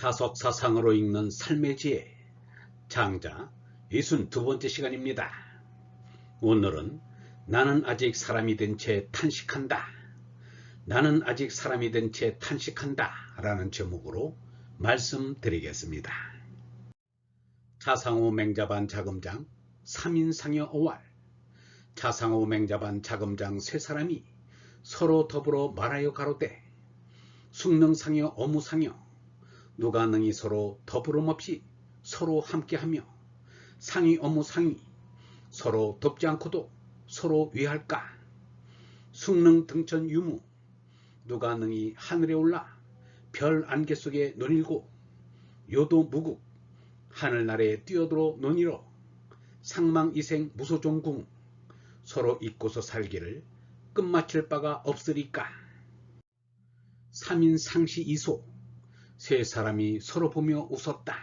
다섯 사상으로 읽는 삶의 지혜 장자 62번째 시간입니다. 오늘은 나는 아직 사람이 된 채 탄식한다. 나는 아직 사람이 된 채 탄식한다 라는 제목으로 말씀드리겠습니다. 차상호 맹자반 자금장 3인 상여 어왈 차상호 맹자반 자금장 세 사람이 서로 더불어 말하여 가로되 숙능상여 어무상여 누가 능히 서로 더부름 없이 서로 함께하며 상위 업무 상위 서로 돕지 않고도 서로 위할까? 숙능 등천 유무 누가 능히 하늘에 올라 별 안개 속에 논일고 요도 무국 하늘나라에 뛰어들어 논이러 상망이생 무소종궁 서로 잊고서 살기를 끝마칠 바가 없으리까? 삼인 상시 이소 세 사람이 서로 보며 웃었다.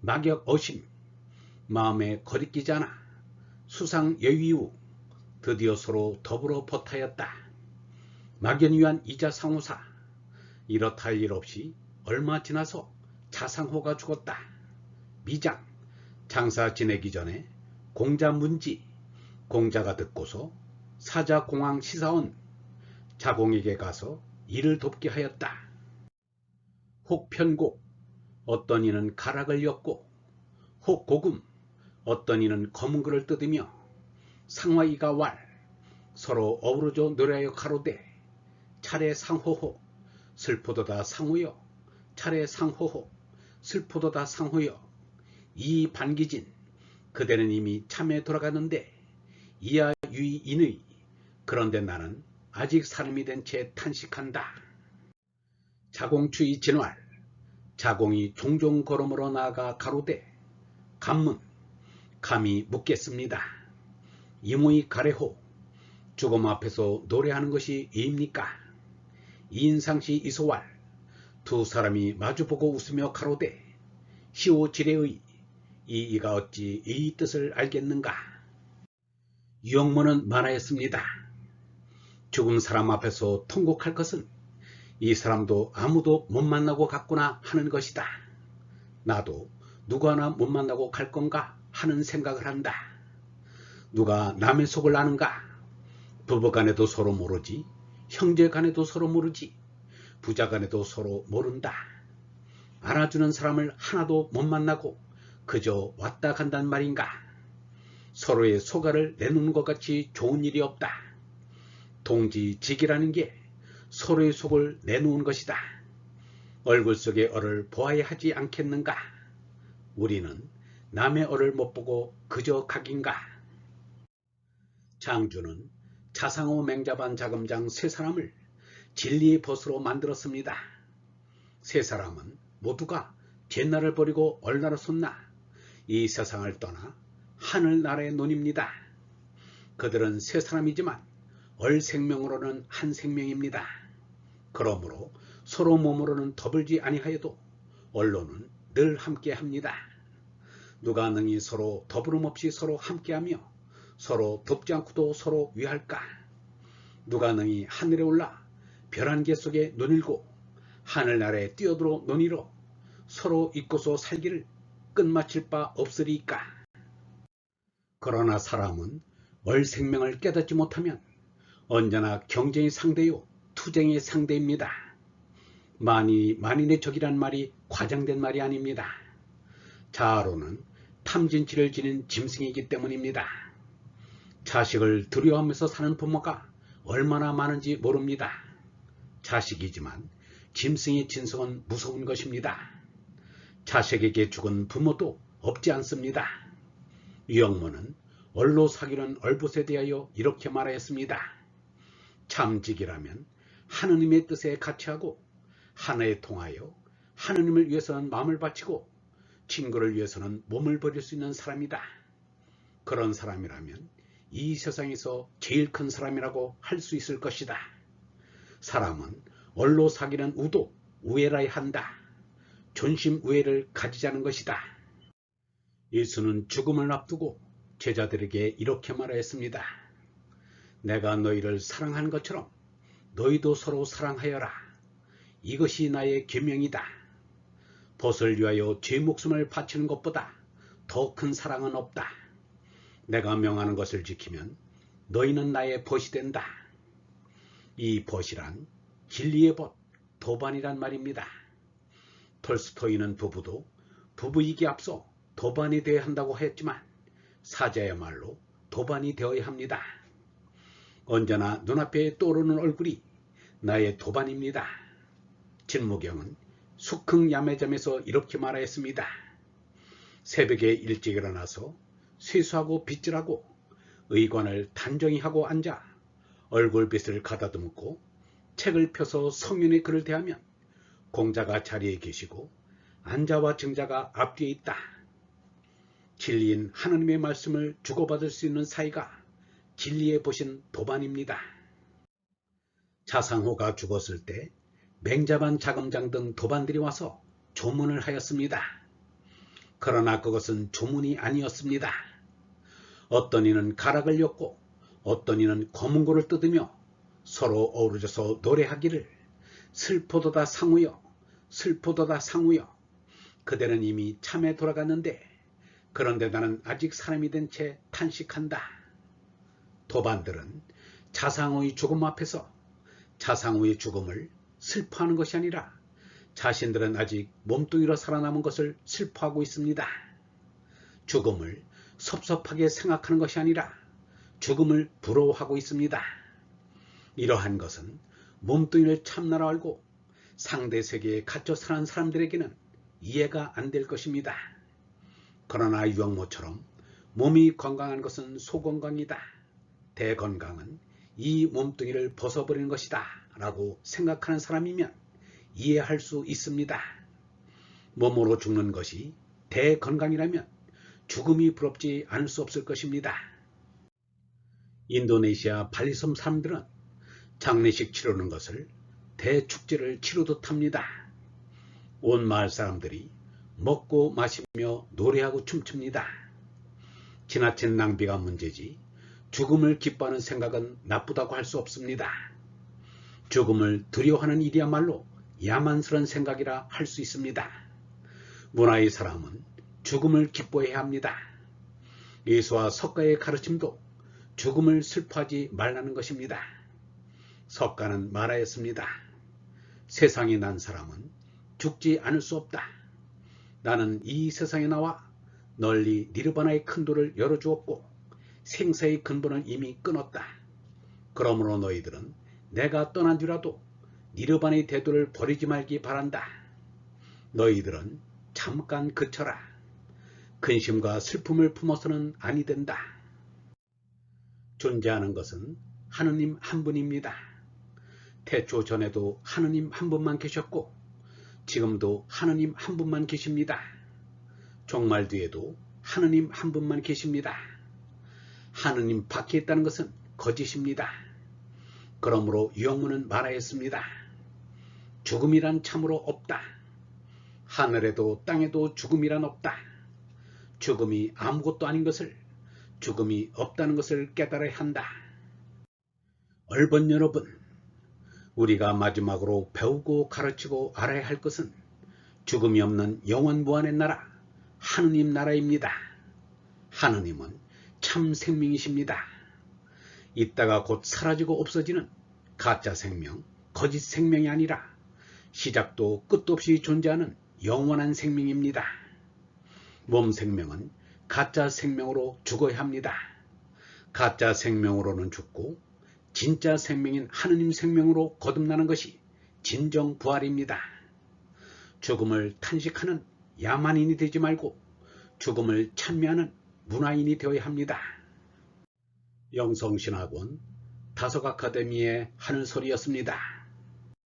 낙역 어심, 마음에 거리끼지 않아 수상 여위우 드디어 서로 더불어 버타였다. 막연위한 이자 상호사 이렇다 할 일 없이 얼마 지나서 자상호가 죽었다. 미장 장사 지내기 전에 공자 문지 공자가 듣고서 사자 공항 시사원 자공에게 가서 일을 돕게 하였다. 혹 편곡 어떤 이는 가락을 엮고 혹 고금 어떤 이는 검은 글을 뜯으며 상화이가 왈 서로 어우러져 노래하여 가로되 차례 상호호 슬프도다 상호여 차례 상호호 슬프도다 상호여 이 반기진 그대는 이미 참에 돌아갔는데 이야 유이인의 그런데 나는 아직 사람이 된 채 탄식한다. 자공추의 진활 자공이 종종 걸음으로 나아가 가로되 감문 감히 묻겠습니다. 이모의 가래호 죽음 앞에서 노래하는 것이 이입니까? 이인상시 이소왈 두 사람이 마주보고 웃으며 가로되 시오지레의 이 이가 어찌 이 뜻을 알겠는가? 유영모는 말하였습니다. 죽은 사람 앞에서 통곡할 것은 이 사람도 아무도 못 만나고 갔구나 하는 것이다. 나도 누구 하나 못 만나고 갈 건가 하는 생각을 한다. 누가 남의 속을 아는가? 부부간에도 서로 모르지, 형제간에도 서로 모르지, 부자간에도 서로 모른다. 알아주는 사람을 하나도 못 만나고 그저 왔다 간단 말인가? 서로의 소가를 내놓는 것 같이 좋은 일이 없다. 동지직이라는 게 서로의 속을 내놓은 것이다. 얼굴 속의 얼을 보아야 하지 않겠는가? 우리는 남의 얼을 못 보고 그저 각인가? 장주는 자상호 맹자반 자금장 세 사람을 진리의 벗으로 만들었습니다. 세 사람은 모두가 옛날을 버리고 얼나라 솟나 이 세상을 떠나 하늘나라의 논입니다. 그들은 세 사람이지만 얼 생명으로는 한 생명입니다. 그러므로 서로 몸으로는 더불지 아니하여도 언론은 늘 함께합니다. 누가 능히 서로 더부름 없이 서로 함께하며 서로 돕지 않고도 서로 위할까? 누가 능히 하늘에 올라 별 한 개 속에 논일고 하늘나라에 뛰어들어 논이로 서로 잊고서 살기를 끝마칠 바 없으리까? 그러나 사람은 월 생명을 깨닫지 못하면 언제나 경쟁의 상대요 투쟁의 상대입니다. 만이 만인의 적이란 말이 과장된 말이 아닙니다. 자아로는 탐진치를 지닌 짐승이기 때문입니다. 자식을 두려워하면서 사는 부모가 얼마나 많은지 모릅니다. 자식이지만 짐승의 진성은 무서운 것입니다. 자식에게 죽은 부모도 없지 않습니다. 유영모는 얼로 사귀는 얼붓에 대하여 이렇게 말하였습니다. 참직이라면 하느님의 뜻에 같이하고 하나에 통하여 하느님을 위해서는 마음을 바치고 친구를 위해서는 몸을 버릴 수 있는 사람이다. 그런 사람이라면 이 세상에서 제일 큰 사람이라고 할 수 있을 것이다. 사람은 얼로 사귀는 우도 우애라야 한다. 존심 우애를 가지자는 것이다. 예수는 죽음을 앞두고 제자들에게 이렇게 말하였습니다. 내가 너희를 사랑한 것처럼 너희도 서로 사랑하여라. 이것이 나의 계명이다. 벗을 위하여 죄 목숨을 바치는 것보다 더 큰 사랑은 없다. 내가 명하는 것을 지키면 너희는 나의 벗이 된다. 이 벗이란 진리의 벗, 도반이란 말입니다. 톨스토이는 부부도 부부이기 앞서 도반이 되어야 한다고 했지만 사자야말로 도반이 되어야 합니다. 언제나 눈앞에 떠오르는 얼굴이 나의 도반입니다. 진무경은 숙흥 야매점에서 이렇게 말하였습니다. 새벽에 일찍 일어나서 세수하고 빗질하고 의관을 단정히 하고 앉아 얼굴빛을 가다듬고 책을 펴서 성윤의 글을 대하면 공자가 자리에 계시고 안자와 증자가 앞뒤에 있다. 진리인 하느님의 말씀을 주고받을 수 있는 사이가 진리에 보신 도반입니다. 자상호가 죽었을 때 맹자반 자금장 등 도반들이 와서 조문을 하였습니다. 그러나 그것은 조문이 아니었습니다. 어떤 이는 가락을 엮고 어떤 이는 검은고를 뜯으며 서로 어우러져서 노래하기를 슬포도다 상우여 슬포도다 상우여 그대는 이미 참에 돌아갔는데 그런데 나는 아직 사람이 된 채 탄식한다. 도반들은 자상우의 죽음 앞에서 자상우의 죽음을 슬퍼하는 것이 아니라 자신들은 아직 몸뚱이로 살아남은 것을 슬퍼하고 있습니다. 죽음을 섭섭하게 생각하는 것이 아니라 죽음을 부러워하고 있습니다. 이러한 것은 몸뚱이를 참나라 알고 상대 세계에 갇혀 사는 사람들에게는 이해가 안 될 것입니다. 그러나 유영모처럼 몸이 건강한 것은 소건강이다. 대건강은 이 몸뚱이를 벗어버리는 것이다. 라고 생각하는 사람이면 이해할 수 있습니다. 몸으로 죽는 것이 대건강이라면 죽음이 부럽지 않을 수 없을 것입니다. 인도네시아 발리섬 사람들은 장례식 치르는 것을 대축제를 치르듯 합니다. 온 마을 사람들이 먹고 마시며 노래하고 춤춥니다. 지나친 낭비가 문제지 죽음을 기뻐하는 생각은 나쁘다고 할 수 없습니다. 죽음을 두려워하는 일이야말로 야만스러운 생각이라 할 수 있습니다. 문화의 사람은 죽음을 기뻐해야 합니다. 예수와 석가의 가르침도 죽음을 슬퍼하지 말라는 것입니다. 석가는 말하였습니다. 세상에 난 사람은 죽지 않을 수 없다. 나는 이 세상에 나와 널리 니르바나의 큰 도를 열어주었고 생사의 근본을 이미 끊었다. 그러므로 너희들은 내가 떠난 뒤라도 니르바나의 대도를 버리지 말기 바란다. 너희들은 잠깐 그쳐라. 근심과 슬픔을 품어서는 아니 된다. 존재하는 것은 하느님 한 분입니다. 태초 전에도 하느님 한 분만 계셨고 지금도 하느님 한 분만 계십니다. 종말 뒤에도 하느님 한 분만 계십니다. 하느님 밖에 있다는 것은 거짓입니다. 그러므로 유영문은 말하였습니다. 죽음이란 참으로 없다. 하늘에도 땅에도 죽음이란 없다. 죽음이 아무것도 아닌 것을 죽음이 없다는 것을 깨달아야 한다. 얼번 여러분, 우리가 마지막으로 배우고 가르치고 알아야 할 것은 죽음이 없는 영원 무한의 나라, 하느님 나라입니다. 하느님은 참 생명이십니다. 있다가 곧 사라지고 없어지는 가짜 생명, 거짓 생명이 아니라 시작도 끝도 없이 존재하는 영원한 생명입니다. 몸 생명은 가짜 생명으로 죽어야 합니다. 가짜 생명으로는 죽고 진짜 생명인 하느님 생명으로 거듭나는 것이 진정 부활입니다. 죽음을 탄식하는 야만인이 되지 말고 죽음을 찬미하는 문화인이 되어야 합니다. 영성신학원 다섯 아카데미의 하늘소리였습니다.